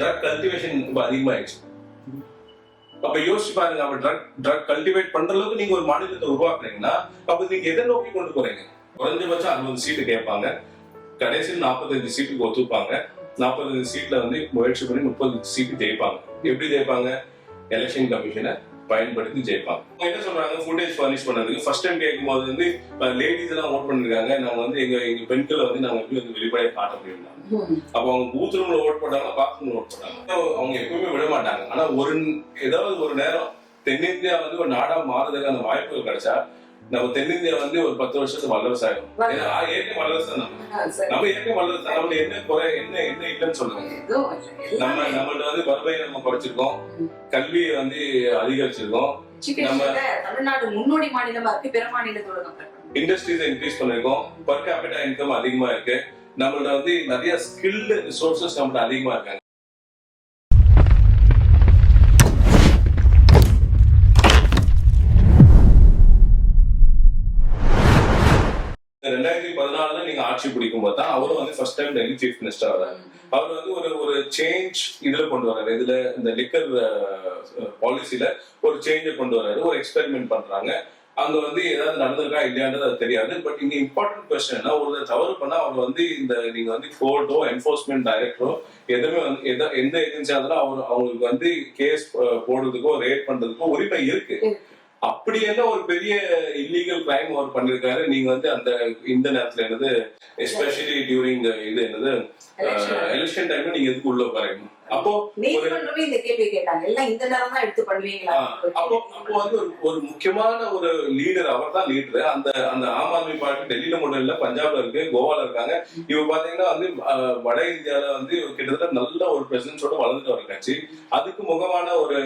Drug cultivation இப்போ அதிகமாயிடுச்சு. அப்ப யோசிச்சு பாருங்க அப்ப ட்ரக் ட்ரக் கல்டிவேட் பண்ற அளவுக்கு நீங்க ஒரு மாநிலத்தை உருவாக்குறீங்கன்னா அப்ப நீங்க எதை நோக்கி கொண்டு போறீங்க? குறைஞ்சபட்சம் அறுபது சீட்டு கேட்பாங்க. கடைசியில் நாற்பத்தஞ்சு சீட்டுக்கு ஒத்துப்பாங்க. நாற்பத்தஞ்சு சீட்ல வந்து முயற்சி பண்ணி முப்பது சீட்டு ஜெயிப்பாங்க. எப்படி ஜெயிப்பாங்க? எலெக்ஷன் கமிஷனை பயன்படுத்தி ஜெயிப்பாங்க. என்ன சொல்றாங்க? ஃபுட்டேஜ் பர்னிஷ் பண்ணதுக்கு ஃபர்ஸ்ட் டைம் கேட்கும்போது வந்து லேடிஸ் எல்லாம் ஓட் பண்ணிருக்காங்க நாங்க வந்து எங்க எங்க பெண்களை வந்து நாங்க எப்படி வந்து வெளிப்படையா காட்ட முடியும் அப்ப அவங்க பூத் ரூம்ல ஓட் போட்டாங்க பாத்ரூம்ல ஓட் போட்டாங்க அவங்க எப்பவுமே விட மாட்டாங்க. ஆனா ஒரு ஏதாவது ஒரு நேரம் தென்னிந்தியா வந்து ஒரு நாடா மாறுறதுக்கான வாய்ப்புகள் கிடைச்சா நம்ம தென்னிந்தியா வந்து ஒரு பத்து வருஷத்துக்கு வல்லரசு ஆயிடும் ஏன்னா ஏற்கனவே வல்லரசு நம்ம நம்ம ஏற்கனவே வல்லரசு தான். நம்மள என்ன குறை என்ன என்ன இல்லைன்னு சொல்லுங்க. நம்ம நம்மள்ட்ட வந்து வறுமையை நம்ம குறைச்சிருக்கோம். கல்வியை வந்து அதிகரிச்சிருக்கோம். எஜுகேஷன்ல தமிழ்நாடு முன்னோடி மாநிலமா இருக்கு பிற மாநிலத்தோட இண்டஸ்ட்ரீஸ் இன்க்ரீஸ் பண்ணிருக்கோம். பர் கேபிட்டா இன்கம் அதிகமா இருக்கு. நம்மள்ட்ட வந்து நிறைய ஸ்கில்டு ரிசோர்சஸ் நம்மள்ட்ட அதிகமா இருக்காங்க. ஆட்சி பிடிக்கும் போது தான் அவரும் வந்து first time Delhi chief minister வராரு அவர் வந்து ஒரு ஒரு சேஞ்ச் இதுல கொண்டு வர்றாரு இதுல இந்த லிக்கர் பாலிசில ஒரு சேஞ்சை கொண்டு வராரு. ஒரு எக்ஸ்பெரிமெண்ட் பண்றாங்க. அங்க வந்து ஏதாவது நடந்திருக்கா இல்லையான்றது அது தெரியாது. பட் இங்க இம்பார்ட்டன்ட் கொஸ்டின் ஒரு தவறு பண்ணா அவர் வந்து இந்த நீங்க வந்து கோர்ட்டோ என்ஃபோர்ஸ்மெண்ட் டைரக்டரோ எதுவுமே வந்து எத எந்த ஏஜென்சியா இருந்தாலும் அவர் அவங்களுக்கு வந்து கேஸ் போடுறதுக்கோ ரேட் பண்றதுக்கோ உரிமை இருக்கு. அப்படி என்ன ஒரு பெரிய இல்லீகல் கிரைம் அவர் பண்ணிருக்காரு நீங்க வந்து அந்த இந்த நேரத்துல என்னது எஸ்பெஷலி டியூரிங் இது என்னது. எலெக்ஷன் டைம்ல நீங்க எதுக்கு உள்ள உட்காரீங்க அப்போ நீதிமன்றமே இந்த கேள்வி கேட்டாங்க. எல்லாம் இந்த நேரம் தான் எடுத்து பண்ணுவீங்களா? அப்போ அப்போ வந்து ஒரு ஒரு முக்கியமான ஒரு லீடர் அவர் தான் லீடர் அந்த அந்த ஆம் ஆத்மி பார்ட்டி டெல்லியில மட்டும் இல்ல பஞ்சாப்ல இருக்கு கோவால இருக்காங்க. இவ பாத்தீங்கன்னா வந்து வட இந்தியால வந்து கிட்டத்தட்ட நல்ல ஒரு பிரசிடன்ஸோட வளர்ந்துட்டு வர கட்சி. அதுக்கு முகமான ஒரு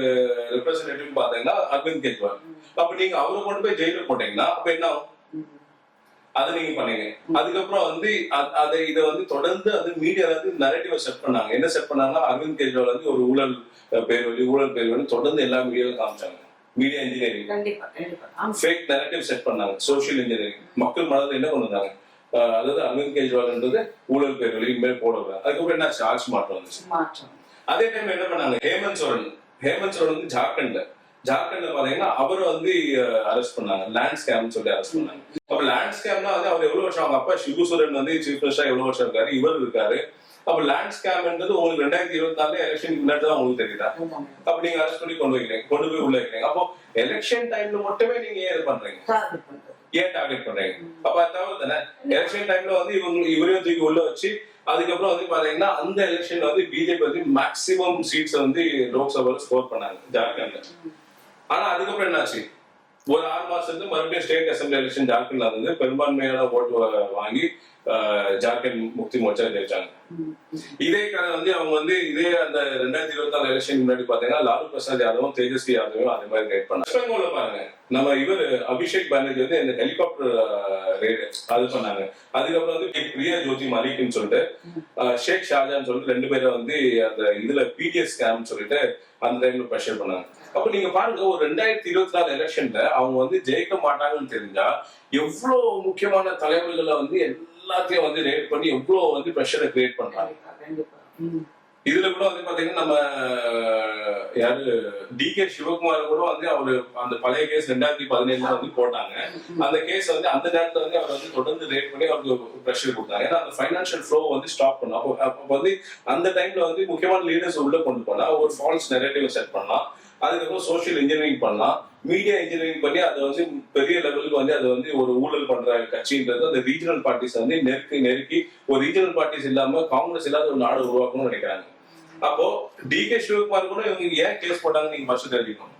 ரெப்ரஸன்டேட்டிவ் பாத்தீங்கன்னா அரவிந்த் கெஜ்ரிவால். அப்ப நீங்க அவரை கொண்டு போய் ஜெயில போட்டீங்கன்னா அப்ப என்ன ஆகும்? அதை நீங்க பண்ணீங்க. அதுக்கப்புறம் வந்து அதை இதை வந்து தொடர்ந்து அது மீடியா வந்து நரேட்டிவ் செட் பண்ணாங்க. என்ன செட் பண்ணாங்கன்னா அரவிந்த் கெஜ்ரிவால் வந்து ஒரு ஊழல் பேர் வழி ஊழல் பேர் வழி தொடர்ந்து எல்லா மீடியாவும் காமிச்சாங்க. Media engineering fake narrative set பண்ணாங்க. சோஷியல் இன்ஜினியரிங் மக்கள் மனதில் என்ன கொண்டு வந்தாங்க? அஹ், அதாவது அரவிந்த் கெஜ்ரிவால்ன்றது ஊழல் பேர் வழி இனிமேல் போடுறாங்க அதுக்கப்புறம் என்ன? ஆட்சி மாற்றம் வந்துச்சு. அதே டைம் என்ன பண்ணாங்க? ஹேமந்த் சோரன். ஹேமந்த் சோரன் வந்து ஜார்க்கண்ட்ல ஜார்க்கண்ட்ல பாத்தீங்கன்னா அவரை வந்து அரெஸ்ட் பண்ணாங்க. லேண்ட் ஸ்கேம் சொல்லி அரெஸ்ட் பண்ணாங்க. அப்ப லேண்ட் ஸ்கேம்னா வந்து அவர் எவ்வளவு வருஷம் அவங்க அப்பா சிபு சோரன் வந்து சீஃப் மினிஸ்டர் எவ்வளவு வருஷம் இருக்காரு? இவர் இருக்காரு. அப்ப லேண்ட் ஸ்கேம்ன்றது உங்களுக்கு ரெண்டாயிரத்தி இருபத்தி நாலு எலெக்ஷன் முன்னாடி தான் உங்களுக்கு தெரியுதா. அப்ப நீங்க அரெஸ்ட் பண்ணி கொண்டு வைக்கிறீங்க. கொண்டு போய் உள்ள வைக்கிறீங்க. அப்போ எலெக்ஷன் டைம்ல மட்டுமே நீங்க ஏன் இது பண்றீங்க. ஏன் டார்கெட் பண்றீங்க? அப்ப அது தவிர தானே? எலெக்ஷன் டைம்ல வந்து இவங்க இவரையும் தூக்கி உள்ள வச்சு அதுக்கப்புறம் வந்து பாத்தீங்கன்னா அந்த எலெக்ஷன்ல வந்து பிஜேபி வந்து மேக்சிமம் சீட்ஸ் வந்து லோக்சபால ஸ்கோர் பண்ணாங்க ஜார்க்கண்ட்ல. ஆனா அதுக்கப்புறம் என்னாச்சு? ஒரு ஆறு மாசத்துக்கு மறுபடியும் ஸ்டேட் அசம்பிளி எலெக்ஷன் ஜார்க்கண்ட்ல வந்து பெரும்பான்மையான ஓட்டு வாங்கி ஜார்க்கண்ட் முக்தி மோர்ச்சா ஜெயிச்சாங்க. இதே கதை வந்து அவங்க வந்து இதே அந்த ரெண்டாயிரத்தி இருபத்தி நாலு எலெக்ஷன் முன்னாடி பாத்தீங்கன்னா லாலு பிரசாத் யாதவும் தேஜஸ்வி யாதவும் அதே மாதிரி கைட் பண்ணாங்க. வெஸ்ட் பெங்கால்ல பாருங்க. நம்ம இவர் அபிஷேக் பானர்ஜி வந்து இந்த ஹெலிகாப்டர் ரேடு அது பண்ணாங்க. அதுக்கப்புறம் வந்து பிரியா ஜோதி மலிக்னு சொல்லிட்டு ஷேக் ஷாஜான்னு சொல்லிட்டு ரெண்டு பேரும் வந்து அந்த இதுல பிடிஎஸ் ஸ்கேம் சொல்லிட்டு அந்த டைம்ல ப்ரெஷர் பண்ணாங்க. அப்ப நீங்க பாருங்க ஒரு ரெண்டாயிரத்தி இருபத்தி நாலு எலெக்ஷன்ல அவங்க வந்து ஜெயிக்க மாட்டாங்கன்னு தெரிஞ்சா எவ்வளவு முக்கியமான தலைவர்களை வந்து எல்லாத்தையும் வந்து ரேட் பண்ணி எவ்வளவு வந்து ப்ரெஷரை கிரியேட் பண்றாங்க. இதுல கூட வந்து பாத்தீங்கன்னா நம்ம யாரு டி கே சிவகுமார் கூட வந்து அவரு அந்த பழைய கேஸ் ரெண்டாயிரத்தி பதினேழுல வந்து போட்டாங்க. அந்த கேஸ் வந்து அந்த நேரத்துல வந்து அவர் வந்து தொடர்ந்து ரேட் பண்ணி அவருக்கு ப்ரெஷர் கொடுத்தாங்க. ஏன்னா அந்த ஃபைனான்சியல் ஃப்ளோ வந்து ஸ்டாப் பண்ணும் அப்போ அப்போ வந்து அந்த டைம்ல வந்து முக்கியமான லீடர்ஸ் உள்ள கொண்டு போனா ஒரு ஃபால்ஸ் நெரேட்டிவ் செட் பண்ணலாம். அதுக்கப்புறம் சோஷியல் இன்ஜினியரிங் பண்ணலாம். மீடியா இன்ஜினியரிங் பண்ணி அதை வந்து பெரிய லெவலுக்கு வந்து அது வந்து ஒரு ஊழல் பண்ற கட்சின்றது அந்த ரீஜனல் பார்ட்டிஸ் வந்து நெருக்கி நெருக்கி ஒரு ரீஜனல் பார்ட்டிஸ் இல்லாம காங்கிரஸ் இல்லாத ஒரு நாடு உருவாக்கணும்னு நினைக்கிறாங்க. அப்போ டி கே சிவகுமார் கூட இவங்க ஏன் கேஸ் போட்டாங்க நீங்க ஃபர்ஸ்ட் தெரிஞ்சுக்கணும்.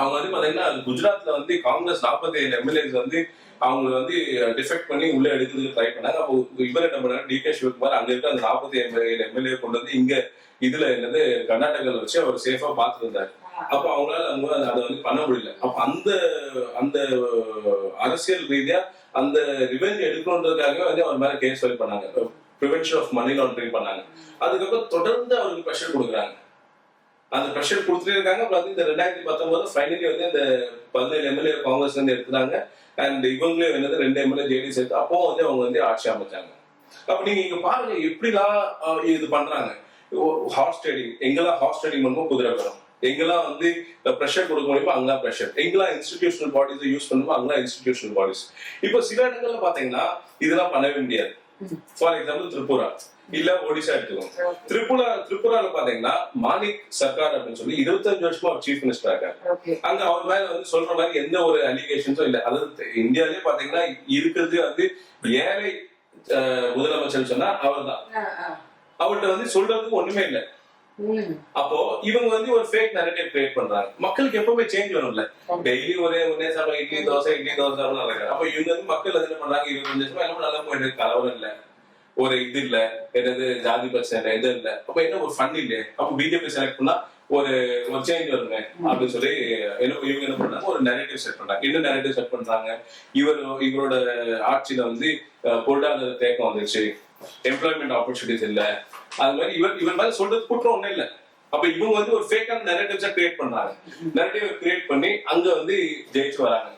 அவங்க வந்து பாத்தீங்கன்னா குஜராத்ல வந்து காங்கிரஸ் 47 ஏழு எம்எல்ஏஸ் வந்து அவங்க வந்து டிஃபெக்ட் பண்ணி உள்ள எடுக்கிறதுக்கு ட்ரை பண்ணாங்க. அப்போ இவர் என்ன பண்ணாரு? டி கே சிவகுமார் அங்க இருக்க அந்த 47 ஏழு எம்எல்ஏ கொண்டு வந்து இங்க இதுல என்னது கர்நாடகாவில் வச்சு அவர் சேஃபா பார்த்துருந்தாரு. இருந்தாரு அப்ப அவங்களால அவங்க அதை வந்து பண்ண முடியல. அப்ப அந்த அந்த அரசியல் ரீதியா அந்த ரிவெஞ்ச் எடுக்கணுன்றதுக்காகவே வந்து அவர் மேல கேஸ் ஃபைல் பண்ணாங்க. ப்ரிவென்ஷன் ஆஃப் மணி லாண்டரிங் பண்ணாங்க. அதுக்கப்புறம் தொடர்ந்து அவருக்கு ப்ரெஷர் கொடுக்குறாங்க. அந்த ப்ரெஷர் கொடுத்துட்டே இருக்காங்க. அப்புறம் வந்து இந்த ரெண்டாயிரத்தி பத்தொன்பது ஃபைனலி வந்து இந்த பதினேழு எம்எல்ஏ காங்கிரஸ் வந்து எடுத்துட்டாங்க. அண்ட் இவங்களே என்னது ரெண்டு எம்எல்ஏ ஜேடிஎஸ் எடுத்து அப்போ வந்து அவங்க வந்து ஆட்சி அமைச்சாங்க. அப்ப நீங்க இங்க பாருங்க எப்படிலாம் இது பண்றாங்க. ஹார்ஸ் ட்ரேடிங் எங்கெல்லாம் ஹார்ஸ் ட்ரேடிங் பண்ணுமோ குதிரை வரும் எங்கெல்லாம் வந்து ப்ரெஷர் கொடுக்க முடியுமோ அங்கெல்லாம் ப்ரெஷர் எங்கெல்லாம் இன்ஸ்டிடியூஷனல் பாடிஸ் யூஸ் பண்ணுமோ அங்கெல்லாம் இன்ஸ்டிடியூஷனல் பாடிஸ் இப்போ சில இடங்கள்ல பாத்தீங்கன்னா இதெல்லாம் பண்ணவே முடியாது. ஃபார் எக்ஸாம்பிள் திரிபுரா இல்ல ஒடிசா எடுத்துக்கோங்க. திரிபுரா திரிபுரால பாத்தீங்கன்னா மாணிக் சர்க்கார் அப்படின்னு சொல்லி இருபத்தஞ்சு வருஷமா சீஃப் மினிஸ்டர் இருக்காரு. அங்க அவர் மேல வந்து சொல்ற மாதிரி எந்த ஒரு அலிகேஷன்ஸும் இல்ல. அதாவது இந்தியாவிலே பாத்தீங்கன்னா இருக்கிறது வந்து ஏழை முதலமைச்சர் சொன்னா அவர்தான். அவர்கிட்ட வந்து சொல்றதுக்கு ஒண்ணுமே இல்ல. அப்போ இவங்க வந்து ஒரு ஃபேக் நரேட்டிவ் கிரியேட் பண்றாங்க. மக்களுக்கு எப்பவுமே சேஞ்ச் வரும்ல. டெய்லி ஒரே ஒரே சாப்பிட இட்லி தோசை இட்லி தோசை அப்போ இவங்க வந்து மக்கள் என்ன பண்றாங்க? இருபத்தஞ்சு வருஷமா என்ன நல்லா போயிட்டு கலவரம் இல்ல. ஒரு இது இல்ல எதாவது ஜாதி பிரச்சனை எதுவும் இது இல்ல. அப்ப என்ன ஒரு ஃபன் இல்ல அப்ப பிஜேபி செலக்ட் பண்ணா ஒரு ஒரு சேஞ்ச் வருங்க அப்படின்னு சொல்லி என்ன இவங்க என்ன பண்றாங்க ஒரு நெரேட்டிவ் செட் பண்றாங்க. என்ன நெரேட்டிவ் செட் பண்றாங்க? இவர் இவரோட ஆட்சியில வந்து பொருளாதார தேக்கம் வந்துச்சு எம்ப்ளாய்மெண்ட் ஆப்பர்ச்சுனிட்டிஸ் இல்ல. அது மாதிரி இவர் இவர் மேல சொல்றது குற்றம் ஒண்ணும் இல்ல. அப்ப இவங்க வந்து ஒரு ஃபேக்கான நெரேட்டிவ்ஸை கிரியேட் பண்றாங்க. நெரேட்டிவ் கிரியேட் பண்ணி அங்க வந்து ஜெயிச்சு வராங்க.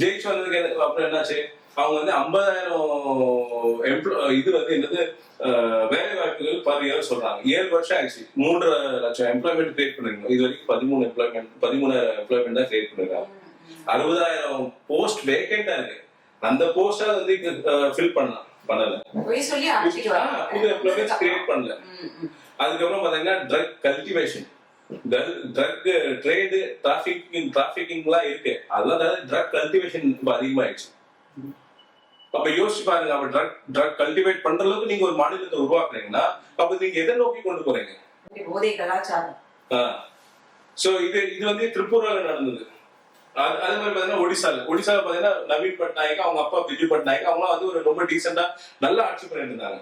ஜெயிச்சு வந்ததுக்கு அப்புறம் என்னாச்சு? அவங்க வந்து ஐம்பதாயிரம் எம்ப்ளோ இது வந்து என்னது வேலை வாய்ப்புகள் பர் இயர் சொல்றாங்க. ஏழு வருஷம் ஆயிடுச்சு. மூன்று லட்சம் எம்ப்ளாய்மெண்ட் கிரியேட் பண்ணிருக்கோம். இது வரைக்கும் பதிமூணு எம்ப்ளாய்மெண்ட் பதிமூணாயிரம் எம்ப்ளாய்மெண்ட் தான் கிரியேட் பண்ணிருக்காங்க. அறுபதாயிரம் போஸ்ட் வேகண்டா இருக்கு. அந்த போஸ்டா வந்து ஃபில் பண்ணலாம். பண்ணல. புது எம்ப்ளாய்மெண்ட்ஸ் கிரியேட் பண்ணல. அதுக்கப்புறம் பாத்தீங்கன்னா drug cultivation drug trade trafficking டிராபிகிங்லாம் இருக்கு. அதெல்லாம் ட்ரக் கல்டிவேஷன் இப்போ அதிகமாயிடுச்சு. அப்ப யோசிச்சு பாருங்க அப்ப ட்ரக் ட்ரக் கல்டிவேட் பண்ற அளவுக்கு நீங்க ஒரு மாநிலத்தை உருவாக்குறீங்கன்னா அப்ப நீங்க எதை நோக்கி கொண்டு போறீங்க? போதை கலாச்சாரம். சோ இது இது வந்து திரிபுரால நடந்தது. அது அதே மாதிரி பாத்தீங்கன்னா ஒடிசால. ஒடிசால பாத்தீங்கன்னா நவீன் பட்நாயக் அவங்க அப்பா பிஜு பட்நாயக் அவங்க வந்து ஒரு ரொம்ப டீசெண்டா நல்லா ஆட்சி பண்ணிட்டு இருந்தாங்க.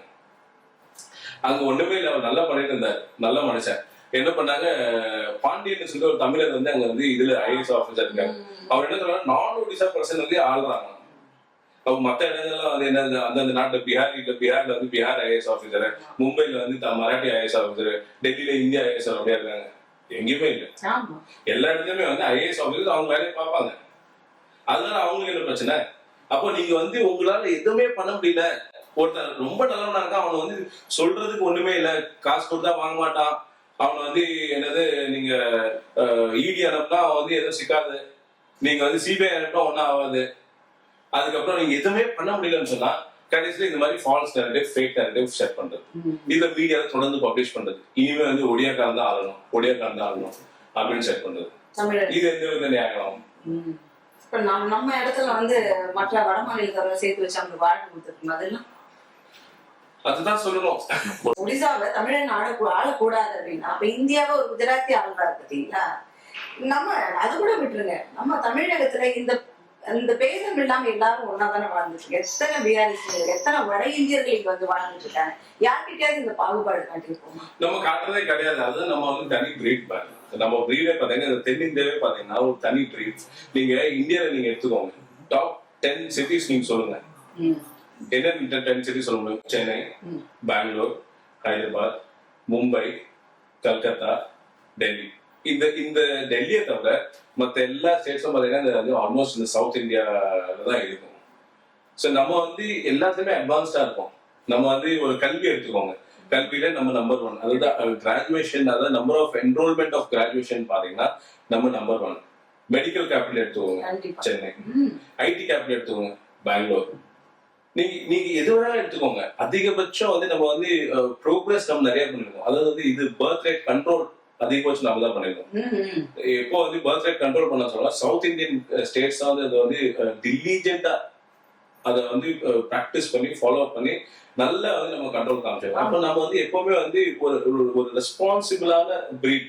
அங்க ஒண்ணுமே இல்ல அவர் நல்லா பண்ணிட்டு இருந்தாரு. நல்ல மனுஷன். என்ன பண்ணாங்க பாண்டியன் சொல்லி ஒரு தமிழர் வந்து அங்க வந்து இதுல ஐஏஎஸ் ஆபீசர் இருக்காரு. அவர் என்ன சொல்றாரு நான் ஒடிசா பர்சன் வந்து ஆள்றாங்க. அப்ப மத்த இடங்கள்லாம் வந்து என்ன அந்தந்த நாட்டுல பீகார் இல்ல பீகார்ல வந்து பீகார் ஐஏஎஸ் ஆபீசர் மும்பைல வந்து மராட்டி ஐஏஎஸ் ஆபீசர் டெல்லியில இந்தியா ஐஏஎஸ் அப்படியே இருக்காங்க. எங்கேயுமே இல்ல. எல்லா இடத்துலயுமே வந்து ஐஏஎஸ் ஆபீசர் அவங்க வேலையை பார்ப்பாங்க. அதனால அவங்களுக்கு என்ன பிரச்சனை? அப்போ நீங்க வந்து உங்களால எதுவுமே பண்ண முடியல. ஒருத்தன் ரொம்ப நல்லவனா இருக்கான் அவனை வந்து சொல்றதுக்கு ஒண்ணுமே இல்ல. காசு கொடுத்தா வாங்க மாட்டான். அவனை வந்து என்னது நீங்க இடி அனுப்புனா அவன் வந்து எதுவும் சிக்காது. நீங்க வந்து சிபிஐ அனுப்புனா ஒன்றும் ஆகாது அதுக்கப்புறம் நீங்க எதுவுமே பண்ண முடியலன்னு சொன்னா கடைசியில இந்த மாதிரி false narrative fake narrative set பண்றது. இதை மீடியால தொடர்ந்து பப்ளிஷ் பண்றது. இனிமே வந்து ஒடியாக்காரன் தான் ஆளணும் ஒடியாக்காரன் தான் ஆளணும் அப்படின்னு செட் பண்றது. இது எந்த வித நியாயம். இப்ப நம்ம நம்ம இடத்துல வந்து மற்ற வட மாநிலத்தவரை சேர்த்து வச்சு அவங்க வாழ்க்கை கொடுத்துருக்கோம். அதெல்லாம் அதுதான் சொல்லணும். ஒடிசாவை தமிழன் ஆள ஆளக்கூடாது அப்படின்னா அப்ப இந்தியாவை ஒரு குஜராத்தி ஆளுறாரு பாத்தீங்களா நம்ம அது கூட விட்டுருங்க. நம்ம தமிழகத்துல இந்த இந்த பேதம் இல்லாம எல்லாரும் ஒன்னா தானே வாழ்ந்துட்டு இருக்கு? எத்தனை பீகாரிஸ்கள் எத்தனை வட இந்தியர்கள் இங்க வந்து வாழ்ந்துட்டு இருக்காங்க? யார்கிட்டயாவது இந்த பாகுபாடு காட்டியிருப்போமா? நம்ம காட்டுறதே கிடையாது. அது நம்ம வந்து தனி பிரீட் பாருங்க. நம்ம பிரீடே பாத்தீங்கன்னா இந்த தென்னிந்தியாவே பாத்தீங்கன்னா ஒரு தனி பிரீட் நீங்க இந்தியால நீங்க எடுத்துக்கோங்க. டாப் டென் சிட்டிஸ் நீங்க சொல்லுங்க. என்ன டென் சிட்டிஸ் சொல்ல முடியும் சென்னை. பெங்களூர் ஹைதராபாத் மும்பை கல்கத்தா டெல்லி. இந்த இந்த டெல்லியை தவிர மத்த எல்லா ஸ்டேட்ஸும் இந்த வந்து ஆல்மோஸ்ட் இந்த சவுத் இந்தியால தான் இருக்கும். ஸோ நம்ம வந்து எல்லாத்துலயுமே அட்வான்ஸ்டா இருக்கோம். நம்ம வந்து ஒரு கல்வி எடுத்துக்கோங்க. கல்வியில நம்ம நம்பர் ஒன் அதாவது கிராஜுவேஷன் அதாவது number of enrollment of graduation பாத்தீங்கன்னா நம்ம நம்பர் ஒன் மெடிக்கல் கேபிட்டல் எடுத்துக்கோங்க. சென்னை. ஐடி கேபிட்டல் எடுத்துக்கோங்க. பெங்களூர். நீங்க நீங்க எது வேணாலும் எடுத்துக்கோங்க. அதிகபட்சம் வந்து நம்ம வந்து ப்ரோக்ரஸ் நம்ம நிறைய பண்ணிருக்கோம். அதாவது வந்து இது பர்த் ரேட் கண்ட்ரோல் அதிகபட்சம் நம்ம தான் பண்ணிருக்கோம். எப்போ வந்து பர்த் ரேட் கண்ட்ரோல் பண்ண சொல்லலாம் சவுத் இந்தியன் ஸ்டேட்ஸ் தான் வந்து அதை வந்து டிலிஜென்டா அதை வந்து ப்ராக்டிஸ் பண்ணி ஃபாலோ பண்ணி நல்லா வந்து நம்ம கண்ட்ரோல் காமிச்சிருக்கோம். அப்போ நம்ம வந்து எப்பவுமே வந்து ஒரு ஒரு- ரெஸ்பான்சிபிளான பிரீட்.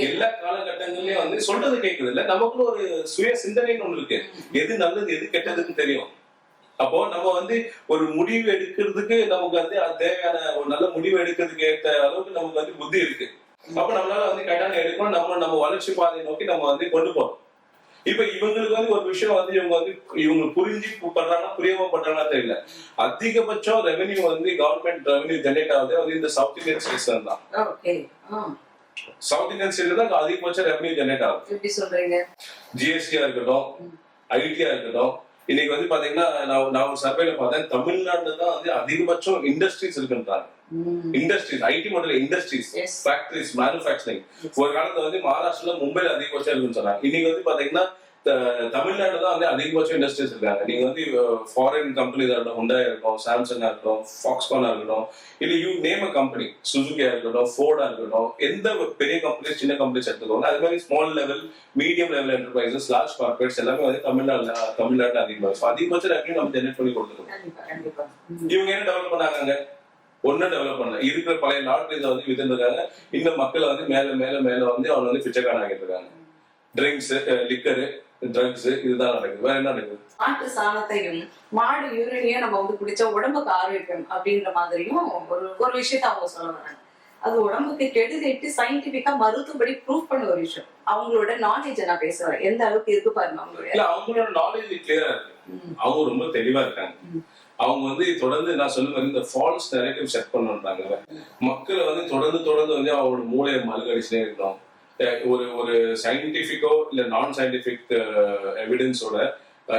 எல்லா காலகட்டங்கள்லயும் வந்து சொல்றது கேட்குது இல்ல? நமக்குள்ள ஒரு சுய சிந்தனைன்னு ஒண்ணு இருக்கு. எது நல்லது எது கெட்டதுன்னு தெரியும். அப்போ நம்ம வந்து ஒரு முடிவு எடுக்கிறதுக்கு நமக்கு வந்து அது தேவையான ஒரு நல்ல முடிவு எடுக்கிறதுக்கு ஏற்ற அளவுக்கு நமக்கு வந்து புத்தி இருக்கு. அப்ப நம்மளால வந்து கரெக்டான எடுக்கணும். நம்ம நம்ம வளர்ச்சி பாதையை நோக்கி நம்ம வந்து கொண்டு போறோம் இப்ப இவங்களுக்கு வந்து ஒரு விஷயம் வந்து இவங்க வந்து இவங்க புரிஞ்சு பண்றாங்கன்னா புரியாம பண்றாங்கன்னா தெரியல. அதிகபட்சம் ரெவென்யூ வந்து கவர்மெண்ட் ரெவென்யூ ஜெனரேட் ஆகுது வந்து இந்த சவுத் இந்தியன் ஸ்டேட்ஸ் தான். சவுத் இந்தியன் ஸ்டேட்ல தான் அதிகபட்சம் ரெவென்யூ ஜெனரேட் ஆகுது. எப்படி சொல்றீங்க? ஜிஎஸ்டியா இருக்கட்டும் ஐடியா இருக்கட்டும் இன்னைக்கு வந்து பாத்தீங்கன்னா நான் நான் ஒரு சர்வேல பார்த்தேன் தமிழ்நாட்டுல தான் வந்து அதிகபட்சம் இண்டஸ்ட்ரீஸ் இருக்குன்றாங்க. இண்டஸ்ட்ரீஸ் ஐடி மட்டும் இண்டஸ்ட்ரீஸ். ஃபேக்டரிஸ் மேனுஃபேக்சரிங் ஒரு காலத்துல வந்து மகாராஷ்டிரல மும்பைல அதிகபட்சம் இருக்குன்னு சொன்னாங்க. இன்னைக்கு வந்து பாத்தீங்கன்னா த- தமிழ்நாட்டுல தான் வந்து அதிகபட்சம் இண்டஸ்ட்ரீஸ் இருக்காங்க. நீங்க வந்து ஃபாரின் கம்பெனிஸா இருக்கட்டும் ஹுண்டாயா இருக்கட்டும் சாம்சங்கா இருக்கட்டும் ஃபாக்ஸ்கானா இருக்கட்டும் இல்ல யூ நேம் அ கம்பெனி சுசுகியா இருக்கட்டும் ஃபோர்டா இருக்கட்டும் எந்த பெரிய கம்பெனிஸ் சின்ன கம்பெனிஸ் எடுத்துக்கோங்க அது மாதிரி small level medium level enterprises large corporates எல்லாமே வந்து தமிழ்நாடுல தமிழ்நாட்டுல அதிகமாக ஸோ அதிகபட்சம் ரெவன்யூ நம்ம ஜெனரேட் பண்ணி கொடுத்துருக்கோம். இவங்க என்ன டெவலப் பண்ணாங்க ஒன்னும் டெவலப் பண்ணல. இருக்கிற பழைய லாட்ரிஸ் வந்து வித்துருக்காங்க இன்னும் மக்கள் வந்து மேல மேல மேல வந்து அவங்க வந்து பிச்சைக்காரன் ஆகிட்டு இருக்காங்க. ட்ரிங்க்ஸ் லிக்கரு ட்ரக்ஸ் இதுதான் நடக்குது. வேற என்ன நடக்குது? மாட்டு சாணத்தையும் மாடு யூரினையும் நம்ம வந்து குடிச்சா உடம்புக்கு ஆரோக்கியம் அப்படின்ற மாதிரியும் ஒரு ஒரு விஷயத்த அவங்க சொல்ல வராங்க. அது உடம்புக்கு கெடுதிட்டு சயின்டிபிக்கா மருத்துவப்படி ப்ரூவ் பண்ண ஒரு விஷயம். அவங்களோட நாலேஜ் நான் பேசுறேன். எந்த அளவுக்கு இருக்கு பாருங்க அவங்களுடைய அவங்களோட நாலேஜ் கிளியரா இருக்கு. அவங்க ரொம்ப தெளிவா இருக்காங்க. அவங்க வந்து தொடர்ந்து நான் சொல்ல மாதிரி இந்த ஃபால்ஸ் நெரேட்டிவ் செட் பண்ணுன்றாங்க மக்களை வந்து தொடர்ந்து தொடர்ந்து வந்து அவங்களோட மூளையை மறுகடிச்சுனே இருக்கணும். ஒரு ஒரு சயின்டிபிக்கோ இல்ல நான் சயின்டிபிக் எவிடன்ஸோட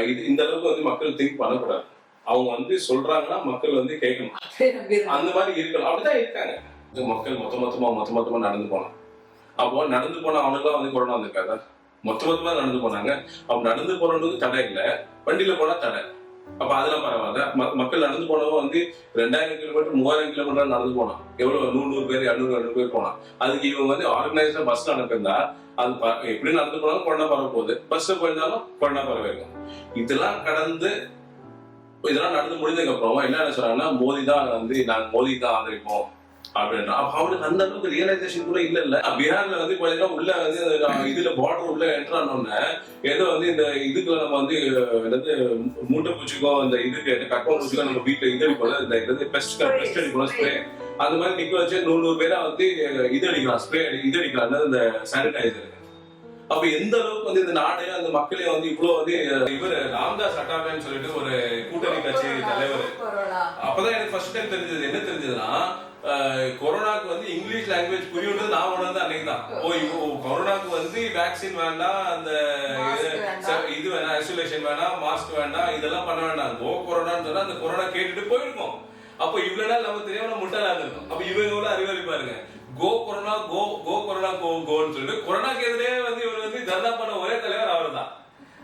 இது இந்த அளவுக்கு வந்து மக்கள் திங்க் பண்ணக்கூடாது. அவங்க வந்து சொல்றாங்கன்னா மக்கள் வந்து கேட்கணும். அந்த மாதிரி இருக்கணும். அப்படிதான் இருக்காங்க. மக்கள் மொத்த மொத்தமா மொத்த மொத்தமா நடந்து போனான் அப்போ நடந்து போன அவனுக்குலாம் வந்து கொரோனா வந்திருக்காதா? மொத்த மொத்தமா நடந்து போனாங்க. அப்ப நடந்து போறவனுக்கு தடை இல்ல. வண்டியில போனா தடை. அப்ப அதெல்லாம் பரவாயில்ல. ம- மக்கள் நடந்து போனவங்க வந்து ரெண்டாயிரம் கிலோமீட்டர் மூவாயிரம் கிலோமீட்டர் நடந்து போனான். எவ்வளவு? நூறு நூறு பேர் இரநூறு இரநூறு பேர் போனான். அதுக்கு இவங்க வந்து ஆர்கனைஸ்டா பஸ் அனுப்பியிருந்தா அது எப்படி நடந்து போனாலும் கொரோனா பரவ போகுது. பஸ்ல போயிருந்தாலும் கொரோனா பரவாயில்ல இதெல்லாம் கடந்து இதெல்லாம் நடந்து முடிஞ்சதுக்கு அப்புறமா என்ன என்ன சொல்றாங்கன்னா மோதி தான் வந்து நாங்க மோதி தான் ஆதரிப்போம். அப்படின்றா அப்ப அவனுக்கு அந்த அளவுக்கு ரியலைசேஷன் கூட இல்ல இல்ல. பீகார்ல வந்து உள்ள வந்து இதுல பார்டர் உள்ள என்டர் ஆனோடனே ஏதோ வந்து இந்த இதுக்குள்ள நம்ம வந்து என்னது மூட்டை பூச்சிக்கும் இந்த இதுக்கு கற்பம் பூச்சிக்கும் நம்ம வீட்டுல இது அடிப்போம் இந்த இது பெஸ்ட் பெஸ்ட் அடிப்போம் ஸ்ப்ரே அந்த மாதிரி நிக்க வச்சு நூறு நூறு பேரா வந்து இது அடிக்கலாம் ஸ்ப்ரே அடி இது அடிக்கலாம் என்னது இந்த சானிடைசர் அப்ப எந்த அளவுக்கு வந்து இந்த நாடு அந்த மக்களையும் வந்து இவ்வளவு வந்து இவர் ராம்தாஸ் அட்டாவேன்னு சொல்லிட்டு ஒரு கூட்டணி கட்சி தலைவர். அப்பதான் எனக்கு ஃபர்ஸ்ட் டைம் தெரிஞ்சது. என்ன தெரிஞ்சதுன்னா கொரோனாக்கு வந்து இங்கிலீஷ் லாங்குவேஜ் புரியுன்றது நான் உணர்ந்து அன்னைக்கு தான். ஓ கொரோனாக்கு வந்து வேக்சின் வேண்டாம் அந்த. இது வேணாம் ஐசோலேஷன் வேணாம் மாஸ்க் வேண்டாம் இதெல்லாம் பண்ண வேண்டாம். கோ கொரோனான்னு சொன்னா அந்த கொரோனா கேட்டுட்டு போயிருக்கோம். அப்போ இவ்வளவு நாள் நம்ம தெரியாம முட்டாளா இருந்திருக்கோம் அப்ப இவங்க எவ்வளவு அறிவாளி பாருங்க. கோ கொரோனா கோ கோ கொரோனா கோ கோன்னு சொல்லிட்டு கொரோனாக்கு எதிரே வந்து இவர் வந்து தர்ணா பண்ண ஒரே தலைவர் அவர் தான்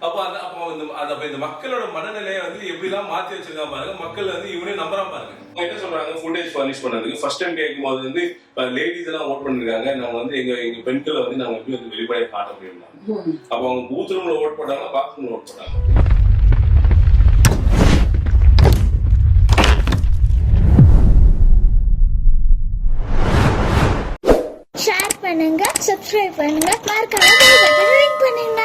அப்போ அந்த அப்போ இந்த அந்த அப்ப இந்த மக்களோட மனநிலையை வந்து எப்படிலாம் மாத்தி வச்சிருக்காங்க பாருங்க மக்கள் வந்து இவனே நம்புறான் பாருங்க. அவங்க என்ன சொல்றாங்க? ஃபுட்டேஜ் ஃபர்னிஷ் பண்ணதுக்கு ஃபர்ஸ்ட் டைம் கேட்கும் போது வந்து லேடிஸ் எல்லாம் ஓட் பண்ணிருக்காங்க. நாங்க வந்து எங்க எங்க பெண்களை வந்து நாங்க எப்படி வந்து வெளிப்படையா காட்ட முடியும். அப்போ அவங்க பூத் ரூம்ல ஓட் போட்டாங்களா பாத்ரூம்ல ஓட் போட்டாங்க ஷேர் பண்ணுங்க சப்ஸ்கிரைப் பண்ணுங்க மறக்காம bell